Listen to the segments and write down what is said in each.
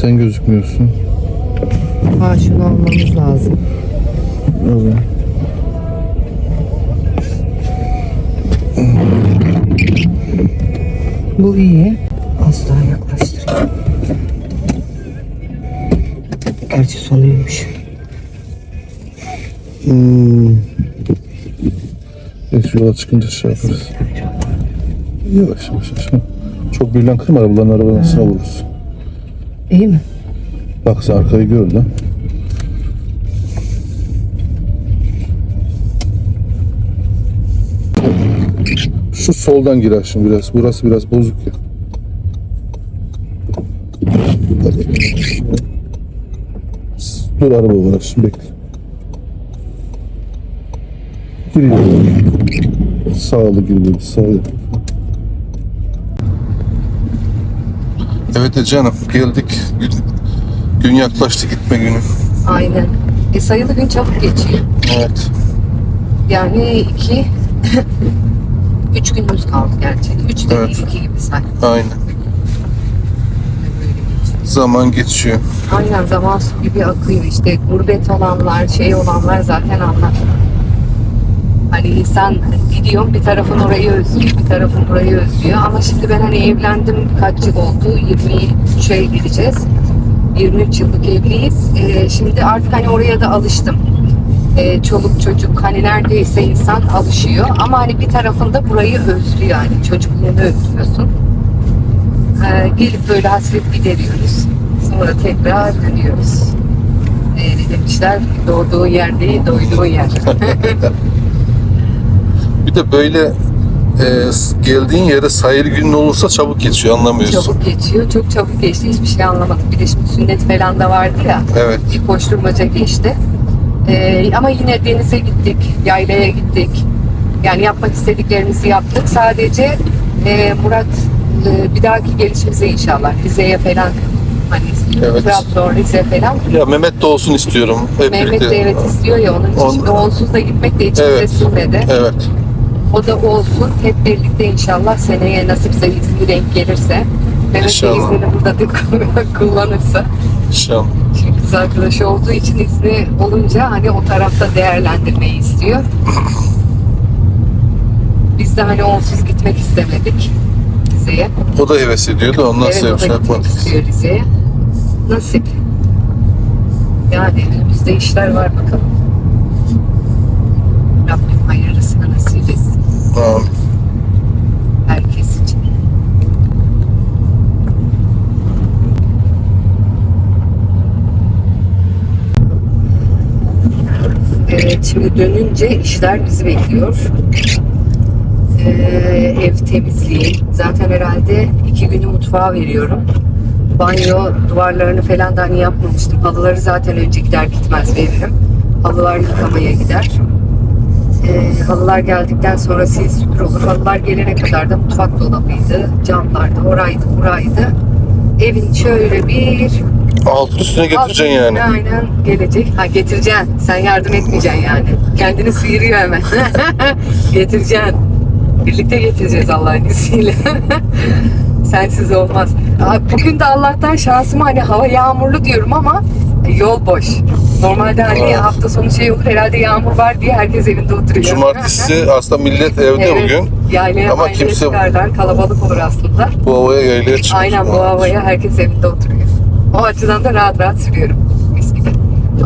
Sen gözükmüyorsun. Ha şunu almamız lazım. Evet. Bu iyi. Az daha yaklaştırayım. Gerçi sonuymuş. Hmm. Neyse yola çıkınca şey yaparız. Yavaş yavaş yavaş. Çok birden kırma arabaların arabanın arasına vururuz. İyi mi? Bak arkayı gör lan. Şu soldan gir şimdi biraz. Burası biraz bozuk ya. Dur araba var şimdi bekle. Giriyor. Sağlı gir böyle sağlı. Evet Ece Hanım geldik. Gün, gün yaklaştı gitme günü. Aynen. E sayılı gün çabuk geçiyor. Evet. Yani iki, üç günümüz kaldı gerçi. Üç değil, Evet. iki gibi say. Aynen. Zaman geçiyor. Aynen zaman gibi akıyor işte. Gurbet olanlar, şey olanlar zaten anlar. Hani insan gidiyor bir tarafın orayı özlüyor, bir tarafın burayı özlüyor. Ama şimdi ben hani evlendim kaç yıl oldu? 23'e gireceğiz. 23 yıllık evliyiz. Ee, şimdi artık hani oraya da alıştım. Ee, çoluk çocuk hani neredeyse insan alışıyor. Ama hani bir tarafında burayı özlüyor hani çocukluğunu özlüyorsun. Ee, gelip böyle hasret gideriyoruz. Sonra tekrar dönüyoruz. Ee, demişler? Doğduğu yer değil, doyduğu yer. Bir de böyle e, geldiğin yere sayılı günün olursa çabuk geçiyor anlamıyorsun. çabuk geçiyor. Çok çabuk geçti. Hiçbir şey anlamadık. Bir de şimdi sünnet falan da vardı ya. Evet. Bir koşturmaca geçti. Ee, ama yine denize gittik. Yaylaya gittik. Yani yapmak istediklerimizi yaptık. Sadece e, Murat e, bir dahaki gelişimize inşallah Rize'ye falan hani Evet. Trabzon, Rize falan Ya Mehmet de olsun istiyorum. Hep Mehmet birlikte. de evet istiyor ya onun için. Şimdi onsuz da gitmek de içimize Evet. sinmedi. Evet. O da olsun. Hep birlikte inşallah seneye nasipse izni denk gelirse. Mehmet de İnşallah. iznini burada da kullanırsa. İnşallah. Çünkü kız arkadaşı olduğu için izni olunca hani o tarafta değerlendirmeyi istiyor. Biz de hani onsuz gitmek istemedik Rize'ye. O da heves ediyordu. Ondan Evet o da şey gitmek yapmadık. istiyor Rize'ye. Nasip. Yani önümüzde işler var bakalım. Rabbim hayırlısını nasip etsin. Tamam. Herkes için. Evet, şimdi dönünce işler bizi bekliyor. Ee, ev temizliği. Zaten herhalde iki günü mutfağa veriyorum. Banyo duvarlarını falan da hani yapmamıştım. Halıları zaten önce gider gitmez veririm. Halılar yıkamaya gider. Ee, halılar geldikten sonra sil süpür olur. Halılar gelene kadar da mutfak dolabıydı, camlardı, oraydı, buraydı. Evin şöyle bir Altın üstüne getireceksin yani. Aynen gelecek. Ha getireceksin. Sen yardım etmeyeceksin yani. Kendini sıyırıyor hemen. getireceksin. Birlikte getireceğiz Allah'ın izniyle. Sensiz olmaz. Bugün de Allah'tan şansıma hani hava yağmurlu diyorum ama yol boş. Normalde hani Evet. hafta sonu şey olur herhalde yağmur var diye herkes evinde oturuyor. Cumartesi aslında millet evde Evet, bugün. Yaylaya Ama kimse- çıkarlar. Kalabalık olur aslında. Bu havaya yaylaya çıkmış. Aynen bu havaya herkes evinde oturuyor. O açıdan da rahat rahat sürüyorum. Mis gibi.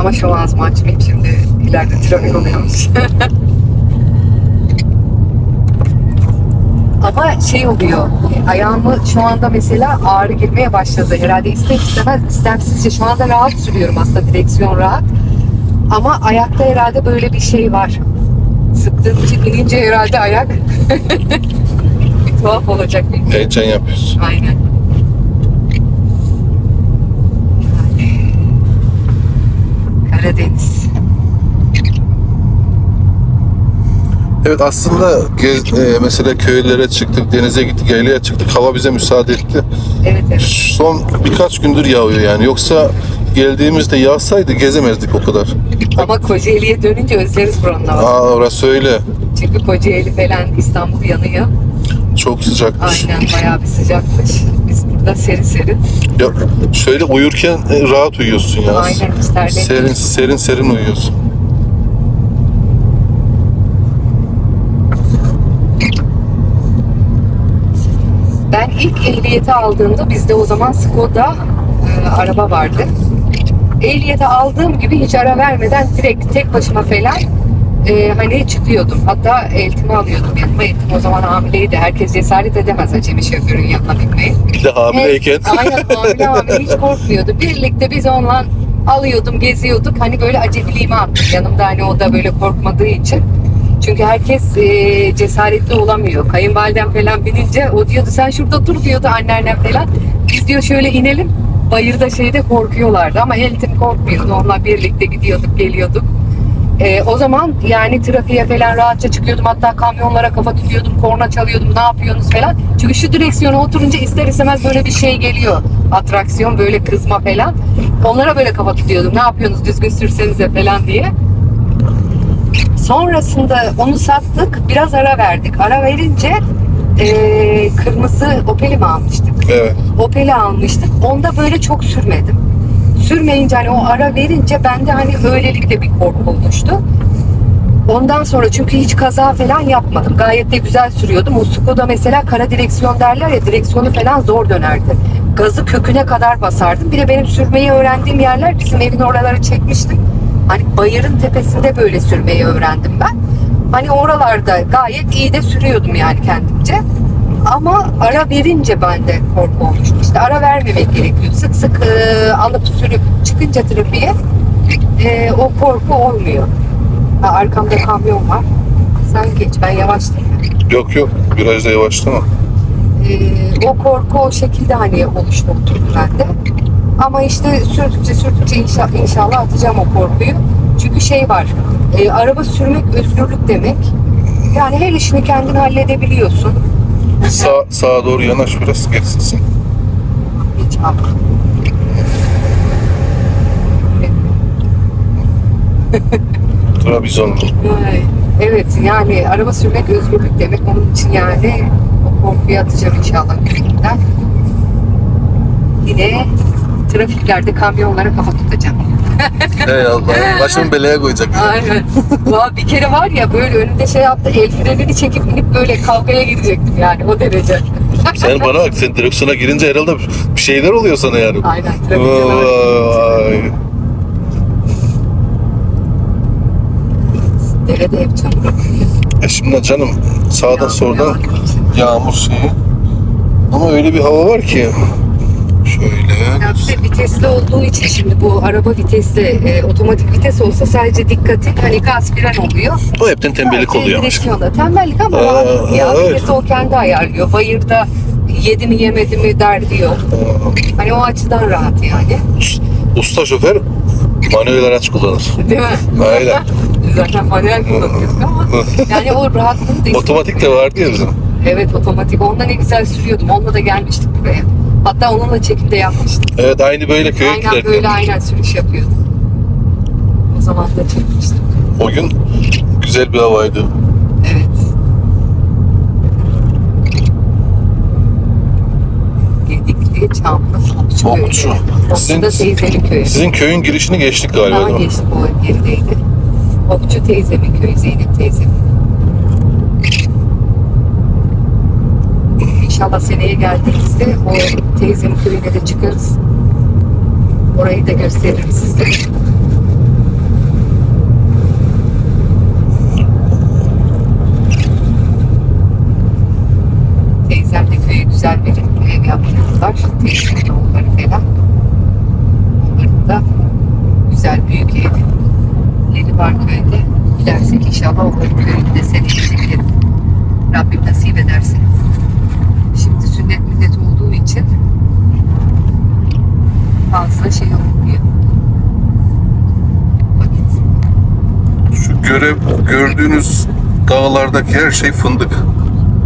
Ama şu an ağzımı açmayayım şimdi ileride trafik oluyormuş. Ama şey oluyor, ayağımı şu anda mesela ağrı girmeye başladı. Herhalde ister istemez istemsizce şu anda rahat sürüyorum aslında direksiyon rahat. Ama ayakta herhalde böyle bir şey var. Sıktığım için binince herhalde ayak bir tuhaf olacak bilmiyorum. Heyecan yapıyorsun. Aynen. Karadeniz. Evet aslında gez, e, mesela köylere çıktık, denize gittik, yaylaya çıktık. Hava bize müsaade etti. Evet evet. Son birkaç gündür yağıyor yani. Yoksa geldiğimizde yağsaydı gezemezdik o kadar. Ama Kocaeli'ye dönünce özleriz buranın havasını. Aa orası öyle. Çünkü Kocaeli falan İstanbul yanıyor. Çok sıcakmış. Aynen bayağı bir sıcakmış. Biz burada serin serin. Ya şöyle uyurken e, rahat uyuyorsun ya. Aynen hiç terlemiyorsun. Serin serin serin uyuyorsun. Ben ilk ehliyeti aldığımda bizde o zaman Skoda e, araba vardı. Ehliyeti aldığım gibi hiç ara vermeden direkt tek başıma falan e, hani çıkıyordum. Hatta eltimi alıyordum yanıma. Eltim o zaman hamileydi. Herkes cesaret edemez acemi şoförün yanına binmeyi. Bir de hamileyken. Evet, aynen hamile hamile hiç korkmuyordu. Birlikte biz onunla alıyordum, geziyorduk. Hani böyle acemiliğimi attım. Yanımda hani o da böyle korkmadığı için. Çünkü herkes e, cesaretli olamıyor. Kayınvalidem falan binince o diyordu sen şurada dur diyordu anneannem falan. Biz diyor şöyle inelim. Bayırda şeyde korkuyorlardı ama eltim korkmuyordu. Onunla birlikte gidiyorduk, geliyorduk. E, o zaman yani trafiğe falan rahatça çıkıyordum. Hatta kamyonlara kafa tutuyordum, korna çalıyordum. Ne yapıyorsunuz falan. Çünkü şu direksiyona oturunca ister istemez böyle bir şey geliyor. Atraksiyon böyle kızma falan. Onlara böyle kafa tutuyordum. Ne yapıyorsunuz düzgün sürsenize falan diye. Sonrasında onu sattık. Biraz ara verdik. Ara verince e, kırmızı Opel'i mi almıştık? Evet. Opel'i almıştık. Onda böyle çok sürmedim. Sürmeyince hani o ara verince bende hani öylelikle bir korku oluştu. Ondan sonra çünkü hiç kaza falan yapmadım. Gayet de güzel sürüyordum. O Skoda mesela kara direksiyon derler ya direksiyonu falan zor dönerdi. Gazı köküne kadar basardım. Bir de benim sürmeyi öğrendiğim yerler bizim evin oraları çekmiştim. Hani bayırın tepesinde böyle sürmeyi öğrendim ben. Hani oralarda gayet iyi de sürüyordum yani kendimce. Ama ara verince bende korku olmuştu. İşte ara vermemek gerekiyor. Sık sık e, alıp sürüp çıkınca trafiğe e, o korku olmuyor. Ha, arkamda kamyon var. Sen geç ben yavaşlayayım. Yok yok. Virajda yavaşlama. E, o korku o şekilde hani oluştu oturdu bende. Ama işte sürdükçe sürdükçe inşa- inşallah atacağım o korkuyu. Çünkü şey var. e, araba sürmek özgürlük demek. Yani her işini kendin halledebiliyorsun. Sağ, sağa doğru yanaş biraz geçsin. Hiç abi. Trabzon. Ay, Evet yani araba sürmek özgürlük demek. Onun için yani o korkuyu atacağım inşallah. Yine trafiklerde kamyonlara kafa tutacağım. Ey Allah. Başımı belaya koyacak. Aynen. Valla bir kere var ya böyle önünde şey yaptı el frenini çekip inip böyle kavgaya girecektim yani o derece. Sen bana bak. Sen direksiyona girince herhalde bir şeyler oluyor sana yani. Aynen trafikte. Derede hep çamur. E şimdi canım sağdan Yağmur soldan yağdığı için. yağmur şeyi. Ama öyle bir hava var ki. Şöyle. Ya bir de vitesli olduğu için şimdi bu araba vitesli, e, otomatik vites olsa sadece dikkatin hani gaz fren oluyor. O hepten tembellik Sadece oluyor. Direksiyonda tembellik ama Aa, ya. evet. Vitesi o kendi ayarlıyor. Bayırda yedi mi yemedi mi derdi yok. Hani o açıdan rahat yani. Usta şoför manuel araç kullanır. Değil mi? Aynen. Zaten manuel kullanıyorduk ama yani o rahatlığı da işte- Otomatik de vardı ya bizim. Evet otomatik. Onunla ne güzel sürüyordum. Onunla da gelmiştik buraya. Hatta onunla çekimde yapmıştık. Evet aynı böyle köye Aynen giderken. böyle aynen sürüş yapıyordum. O zaman da çekmiştim. O gün güzel bir havaydı. Evet. Gedikli, Çamlı, Okçu Okçu. köyü. Sizin- Okçu da teyzemin köyü. Sizin köyün girişini geçtik galiba Daha değil mi? geçti o gerideydi. Okçu teyzemin köyü, Zeynep teyzemin. İnşallah seneye geldiğimizde o teyzemin köyüne de çıkarız. Orayı da gösteririm size. Teyzem de köye güzel bir ev yaptırdılar. Teyzemin oğulları falan. Onların da güzel büyük evleri var köyde. Gidersek inşallah onların köyünü de seneye çekerim. Rabbim nasip ederse. Şimdi sünnet millet olduğu için fazla şey olmuyor. Şu görev gördüğünüz dağlardaki her şey fındık.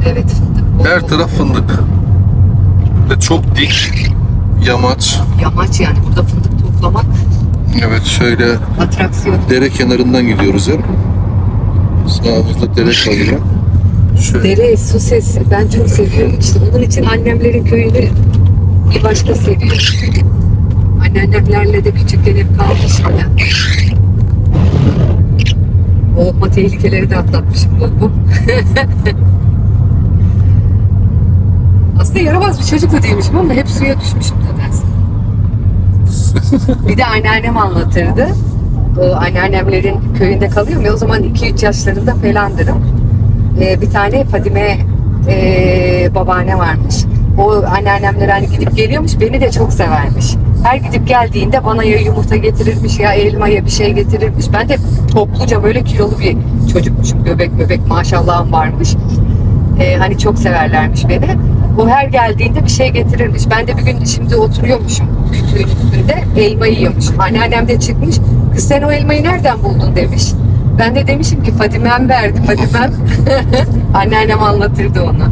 Evet fındık. Her taraf fındık. Ve çok dik yamaç. Yamaç yani burada fındık toplamak Evet şöyle atraksiyon. dere kenarından gidiyoruz hep. Sağımızda dere kalıyor. Şöyle. Dere, su sesi ben çok seviyorum. İşte onun için annemlerin köyünü bir başka seviyor. Anneannemlerle de küçükken hep kalmışım ya. Boğulma tehlikeleri de atlatmışım bu. Aslında yaramaz bir çocuk da değilmişim ama hep suya düşmüşüm nedense. Bir de anneannem anlatırdı. O anneannemlerin köyünde kalıyorum ya o zaman 2-3 yaşlarında falandırım. Ee, bir tane Fadime ee, babaanne varmış. O anneannemler hani gidip geliyormuş beni de çok severmiş. Her gidip geldiğinde bana ya yumurta getirirmiş ya elma ya bir şey getirirmiş. Ben de topluca böyle kilolu bir çocukmuşum. Göbek göbek maşallahım varmış. Ee, hani çok severlermiş beni. O her geldiğinde bir şey getirirmiş. Ben de bir gün şimdi oturuyormuşum kütüğün üstünde elma yiyormuş. Anneannem de çıkmış. Kız sen o elmayı nereden buldun demiş. Ben de demişim ki Fadime'm verdi Fadime'm. Anneannem anlatırdı onu.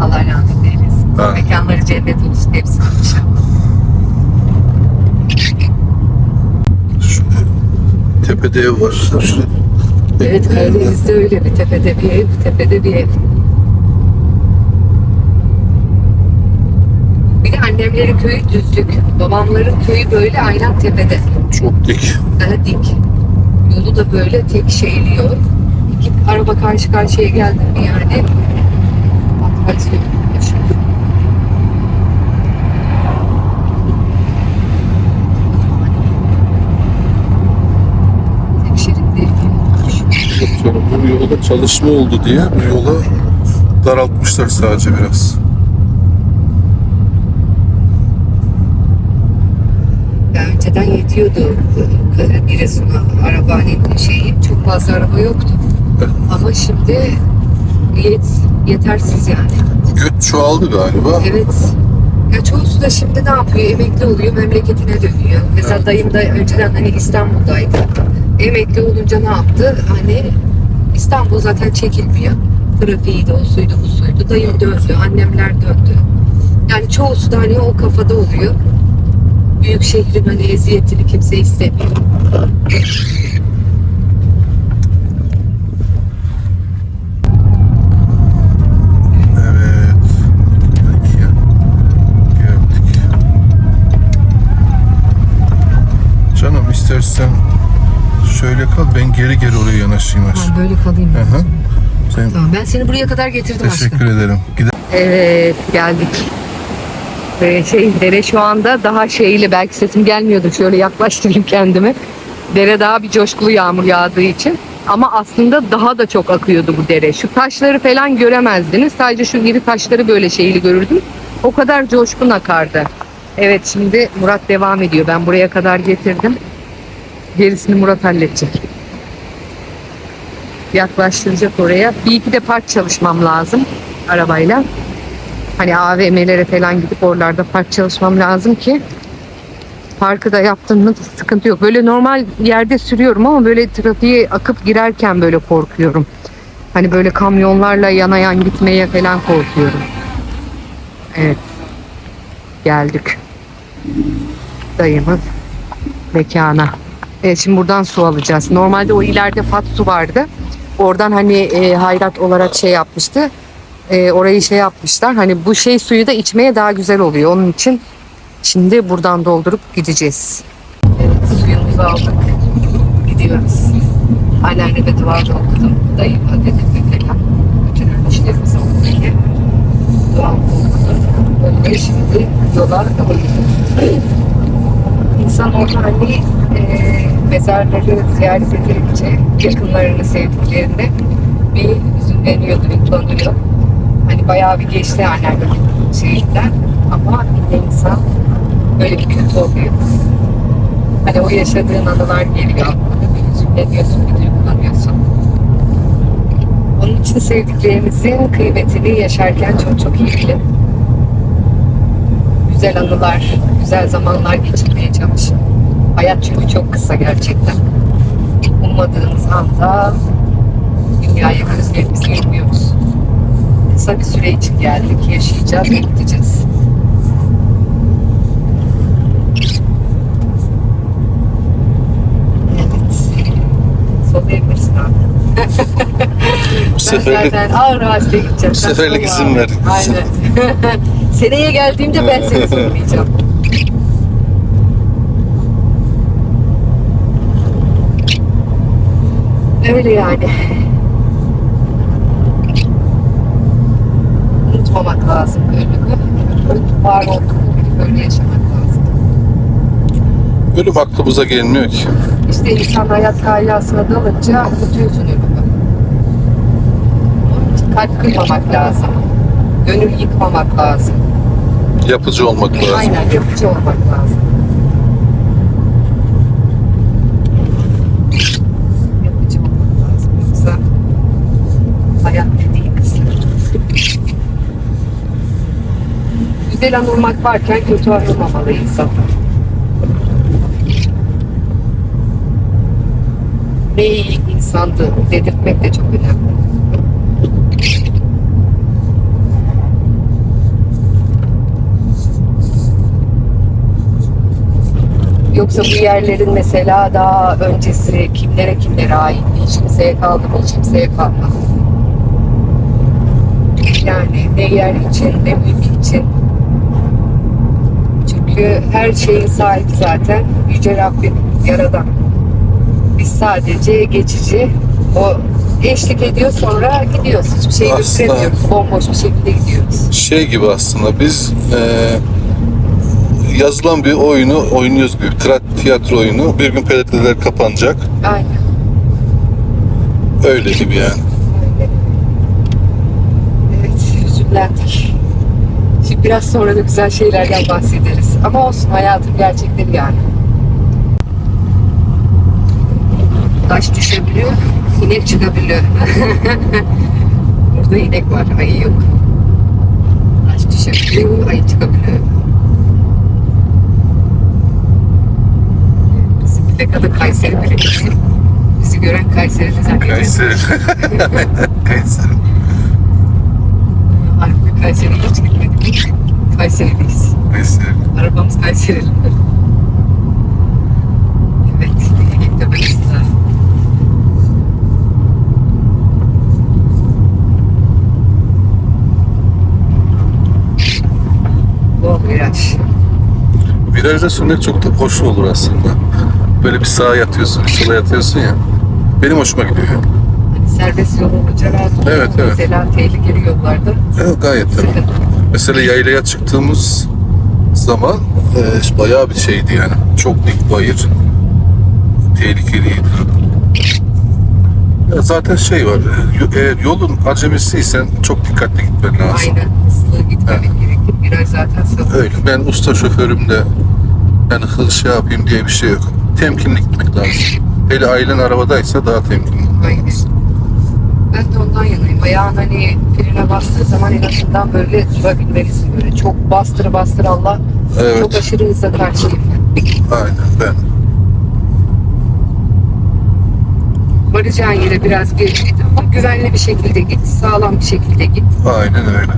Allah rahmet eylesin. Mekanları cennet olsun hepsi inşallah. Şurada tepede ev var. Şurada. Evet Karadeniz'de öyle bir tepede bir ev, tepede bir ev. Bir de annemlerin köyü düzlük. Babamların köyü böyle aynen tepede. Çok dik. Daha dik. Yolu da böyle tek şeyli yol. İki araba karşı karşıya geldi mi yani atraksiyon yaşıyor. Tek şerit değil. Bakıyorum bu yolda çalışma oldu diye bu yola daraltmışlar sadece biraz. Ya önceden yetiyordu Giresun'a araba hani şeyi çok fazla araba yoktu. Evet. Ama şimdi yet, yetersiz yani. Göt çoğaldı galiba. Evet. Ya çoğusu da şimdi ne yapıyor? Emekli oluyor, memleketine dönüyor. Mesela Evet. dayım da önceden hani İstanbul'daydı. Emekli olunca ne yaptı? Hani İstanbul zaten çekilmiyor. Trafiği de o suydu bu suydu. Dayım döndü, annemler döndü. Yani çoğusu da hani o kafada oluyor. Büyük şehrin hani eziyetini kimse istemiyor. İstersen şöyle kal ben geri geri oraya yanaşayım aşağı. Ben böyle kalayım. Hı hı. Sen Tamam, ben seni buraya kadar getirdim aşkım. teşekkür ederim. Gidelim. Evet geldik. Ee, şey dere şu anda daha şeyli belki sesim gelmiyordur. Şöyle yaklaştırayım kendimi. Dere daha bir coşkulu yağmur yağdığı için. Ama aslında daha da çok akıyordu bu dere. Şu taşları falan göremezdiniz. Sadece şu iri taşları böyle şeyli görürdüm. O kadar coşkun akardı. Evet şimdi Murat devam ediyor. Ben buraya kadar getirdim. Gerisini Murat halledecek. Yaklaştıracak oraya. Bir iki de park çalışmam lazım arabayla. Hani AVM'lere falan gidip oralarda park çalışmam lazım ki parkı da yaptığımda sıkıntı yok. Böyle normal yerde sürüyorum ama böyle trafiğe akıp girerken böyle korkuyorum. Hani böyle kamyonlarla yana yan gitmeye falan korkuyorum. Evet. Geldik. Dayımın mekana. Evet şimdi buradan su alacağız. Normalde o ileride fat su vardı. Oradan hani e, hayrat olarak şey yapmıştı. E, orayı şey yapmışlar. Hani bu şey suyu da içmeye daha güzel oluyor. Onun için şimdi buradan doldurup gideceğiz. Evet suyumuzu aldık. Gidiyoruz. Anneanneme dua okudum. Dayıma dedim falan. Bütün işlerimiz oldu ki. Dua okudum. Böyle şimdi yola İnsan orada hani e, mezarları ziyaret edilince yakınlarını sevdiklerini bir hüzünleniyor, duygulanıyor. Hani bayağı bir geçti anneannem şeyinden ama yine insan böyle bir kötü oluyor. Hani o yaşadığın anılar geliyor aklına bir hüzünleniyorsun, bir duygulanıyorsun. Onun için sevdiklerinizin kıymetini yaşarken çok çok iyi bilin. Güzel anılar, güzel zamanlar geçirmeye çalışın. Hayat çünkü çok kısa gerçekten. Ummadığımız anda dünyaya gözlerimizi yumuyoruz. Kısa bir süre için geldik, yaşayacağız ve gideceğiz. Evet. Sollayabilirsin abi. Bu Ben seferlik zaten ağır vasıta gideceğim. Bu seferlik izin ver. Aynen. Seneye geldiğimde ben seni zorlayacağım. Öyle yani. Unutmamak lazım ölümü. Ölüm var olduğunu böyle yaşamak lazım. Ölüm aklımıza gelmiyor ki. İşte insan hayat kahyasına dalınca unutuyorsun ölümü. Onun için kalp kırmamak lazım. Gönül yıkmamak lazım. Yapıcı olmak lazım. Aynen yapıcı olmak lazım. Yapıcı olmak lazım. Yoksa hayat dediği kısım. Güzel anılmak varken kötü anılmamalı insan. Ne iyi insandı dedirtmek de çok önemli. Yoksa bu yerlerin mesela daha öncesi kimlere kimlere ait hiç kimseye kaldı mı hiç kimseye kalmadı. Yani ne yer için ne mülk için. Çünkü her şeyin sahibi zaten Yüce Rabbim Yaradan. Biz sadece geçici o eşlik ediyor sonra gidiyoruz. Hiçbir şey Aslında- götüremiyoruz. Bomboş bir şekilde gidiyoruz. Şey gibi aslında biz e, yazılan bir oyunu oynuyoruz gibi. Tiyatro oyunu. Bir gün perdeler kapanacak. Aynen. Öyle gibi yani. Öyle. Evet, hüzünlendik. Biraz sonra da güzel şeylerden bahsederiz. Ama olsun hayatın gerçekleri yani. Taş düşebiliyor, inek çıkabiliyor. Burada inek var, ayı yok. Taş düşebiliyor, ayı çıkabiliyor. Bizim adı Kayseri Belediyesi. Bizi gören Kayseri'de zannediyor. Kayseri. Kayseri. Kayseri'ye hiç gitmedik. Kayseri'deyiz. Kayseri. Arabamız Kayserili. Evet, Ege Tepesi'nde. Bol viraj. Virajda sürmek çok da hoş olur aslında. Böyle bir sağa yatıyorsun, bir sola yatıyorsun ya. Benim hoşuma gidiyor. Serbest yol olunca rahat. Evet, evet. Mesela tehlikeli yollarda Evet, gayet tabii. sıkıntı. Mesela yaylaya çıktığımız zaman e, bayağı bir şeydi yani. Çok dik bayır. Tehlikeliydi. Ya zaten şey var, eğer yolun acemisiysen çok dikkatli gitmen lazım. Aynen hızlı gitmemek gerekir. Viraj zaten sabır. Öyle. Ben usta şoförüm de yani hız şey yapayım diye bir şey yok. Temkinli gitmek lazım. Hele ailen arabadaysa daha temkinli Aynen. Ben de ondan yanayım. Ayağın hani frene bastığı zaman en azından böyle durabilmelisin böyle. Çok bastır bastır Allah. Evet. Çok aşırı hızla karşıyım. Aynen ben. Varacağın yere biraz geç git ama güvenli bir şekilde git. Sağlam bir şekilde git. Aynen öyle.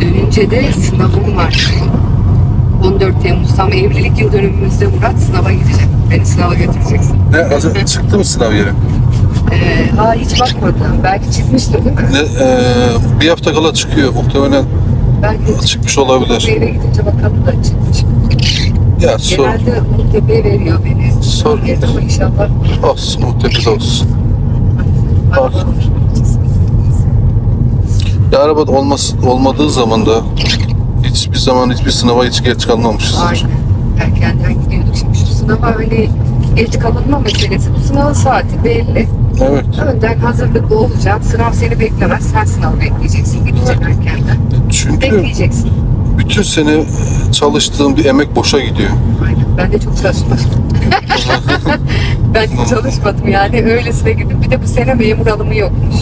Dönünce de sınavım var. 14 Temmuz tam evlilik yıl dönümümüzde Murat sınava gidecek. Beni sınava götüreceksin. Ne az- çıktı mı sınav yeri? Ee, ha hiç bakmadım. Belki çıkmıştır değil mi? Ne, e, bir hafta kala çıkıyor. Muhtemelen Belki çıkmış olabilir. eve gidince bakalım da çıkmış. mı? Ya sor, Genelde Ultepe'ye veriyor beni. Sor. Ama inşallah olsun, muhtemelen olsun. Bak. Ya araba olmaz, olmadığı zaman da hiçbir zaman hiçbir sınava hiç geç kalmamışızdır. Aynen. Erkenden gidiyorduk. Şimdi şu sınava hani geç kalınma meselesi. Bu sınavın saati belli. Evet. Önden hazırlıklı olacaksın. Sınav seni beklemez. Sen sınavı bekleyeceksin. Gideceksin erkenden. Çünkü Bekleyeceksin. bütün sene çalıştığın bir emek boşa gidiyor. Aynen. Ben de çok çalışmadım. ben çalışmadım yani. Öylesine gidip bir de bu sene memur alımı yokmuş.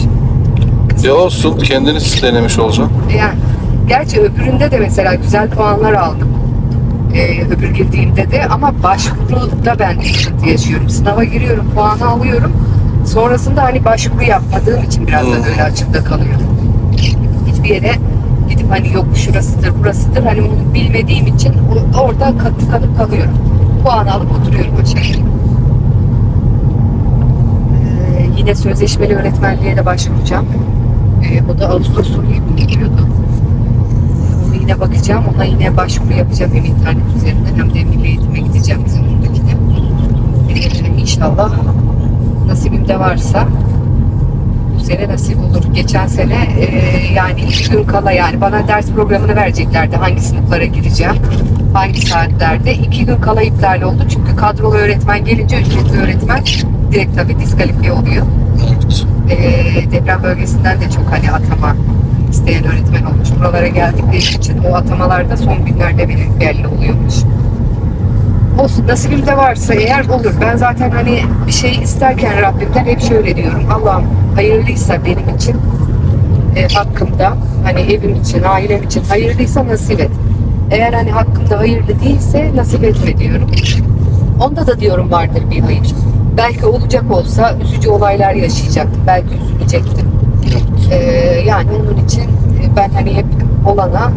Ya olsun, kendiniz denemiş olacaksın. Yani gerçi öbüründe de mesela güzel puanlar aldım. Ee, öbür girdiğimde de ama başvuruda ben sıkıntı yaşıyorum. Sınava giriyorum, puanı alıyorum. Sonrasında hani başvuru yapmadığım için biraz da Hmm. böyle açıkta kalıyorum. Hiçbir yere gidip hani yok şurasıdır, burasıdır. Hani onu bilmediğim için orada katı kalıp kalıyorum. Puan alıp oturuyorum o şekilde. Ee, yine sözleşmeli öğretmenliğe de başvuracağım. Ee, o da Ağustos sonu gibi geliyordu. Yine bakacağım. Ona yine başvuru yapacağım hem internet üzerinden hem de milli eğitime gideceğim bizim oradakine. Ee, inşallah nasibim de varsa bu sene nasip olur. Geçen sene e, yani iki gün kala yani bana ders programını vereceklerdi. Hangi sınıflara gireceğim, hangi saatlerde. iki gün kala iptal oldu. Çünkü kadrolu öğretmen gelince ücretli öğretmen direkt tabii diskalifiye oluyor. E, deprem bölgesinden de çok hani atama isteyen öğretmen. Buralara geldikleri için o atamalarda son günlerde benim belli oluyormuş. Olsun nasibim de varsa eğer olur. Ben zaten hani bir şey isterken Rabbimden hep şöyle diyorum. Allah'ım hayırlıysa benim için e, hakkımda hani evim için, ailem için hayırlıysa nasip et. Eğer hani hakkımda hayırlı değilse nasip etme diyorum. Onda da diyorum vardır bir hayır. Belki olacak olsa üzücü olaylar yaşayacaktım. Belki üzülecektim. Ee, yani onun için ben hani hep olana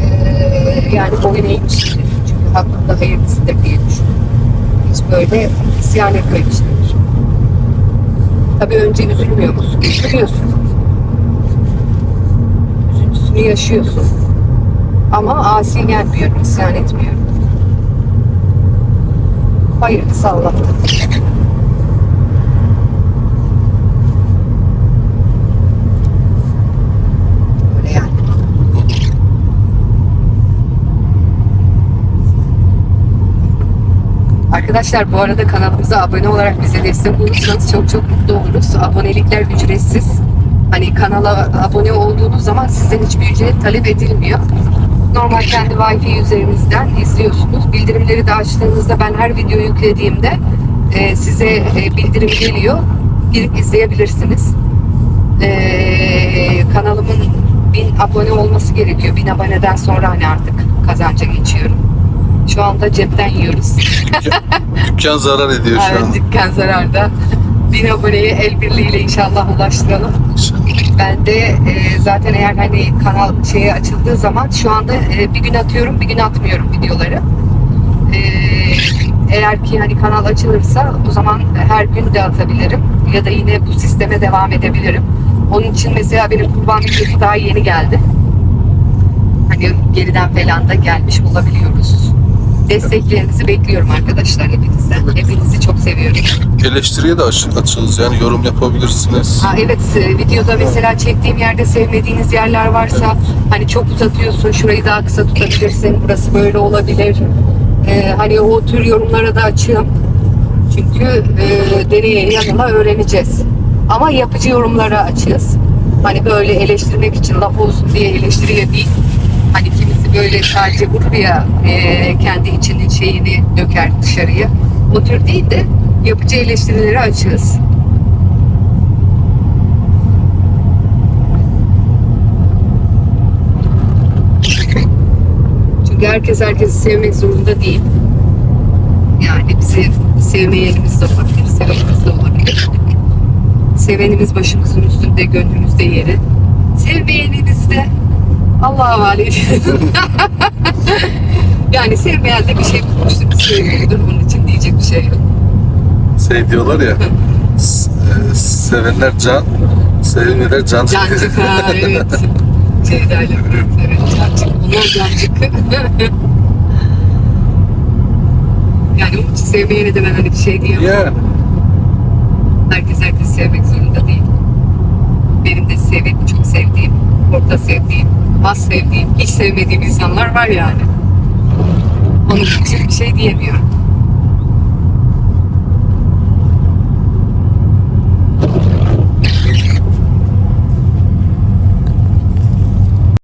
e, yani boyun eğmişimdir. Çünkü hakkında hayırlısıdır diye düşünüyorum. Hiç böyle isyan etmemişimdir. Tabii önce üzülmüyor musun? Üzülüyorsun. Üzüntüsünü yaşıyorsun. Ama asi gelmiyorum, isyan etmiyorum. Hayırlısı Allah'tan. Öyle yani. Arkadaşlar bu arada kanalımıza abone olarak bize destek olursanız çok çok mutlu oluruz. Abonelikler ücretsiz. Hani kanala abone olduğunuz zaman sizden hiçbir ücret talep edilmiyor. Normal kendi Wi-Fi izliyorsunuz. Bildirimleri de açtığınızda ben her video yüklediğimde e, size e, bildirim geliyor. Girip izleyebilirsiniz. E, kanalımın bin abone olması gerekiyor. Bin aboneden sonra hani artık kazanca geçiyorum. Şu anda cepten yiyoruz. Dükkan zarar ediyor şu Evet, an. dükkan zararda. Bin aboneye el birliğiyle inşallah ulaştıralım. Ben de e, zaten eğer hani kanal şeye açıldığı zaman şu anda e, bir gün atıyorum bir gün atmıyorum videoları. E, eğer ki hani kanal açılırsa o zaman her gün de atabilirim ya da yine bu sisteme devam edebilirim. Onun için mesela benim kurban videosu daha yeni geldi. Hani geriden falan da gelmiş olabiliyoruz. Desteklerinizi bekliyorum arkadaşlar hepinizden. Hepinizi çok seviyorum. Eleştiriye de açık açığız yani yorum yapabilirsiniz. Ha, evet e, videoda mesela çektiğim yerde sevmediğiniz yerler varsa hani çok uzatıyorsun şurayı daha kısa tutabilirsin burası böyle olabilir. E, hani o tür yorumlara da açığım. Çünkü e, deneye yanıla öğreneceğiz. Ama yapıcı yorumlara açığız. Hani böyle eleştirmek için laf olsun diye eleştiriye değil. Hani böyle sadece vurur ya e, kendi içinin şeyini döker dışarıya. O tür değil de yapıcı eleştirilere açığız. Çünkü herkes herkesi sevmek zorunda değil. Yani bizi sevmeyenimiz de olabilir, sevenimiz de olabilir. Sevenimiz başımızın üstünde, gönlümüzde yeri. Sevmeyenimiz de Allah'a havale yani sevmeyen de bir şey bulmuştur, sevmiyordur. Bunun için diyecek bir şey yok. Şey diyorlar ya e, sevenler can, sevmeyenler can Cancık ha evet. Murat evet cancık. Bunlar cancık. yani onun için sevmeyene de ben hani bir şey diyemem. Yani Herkes herkesi sevmek zorunda değil. Benim de sevdiğim, çok sevdiğim, orta sevdiğim, az sevdiğim, hiç sevmediğim insanlar var yani. Onun için bir şey diyemiyorum.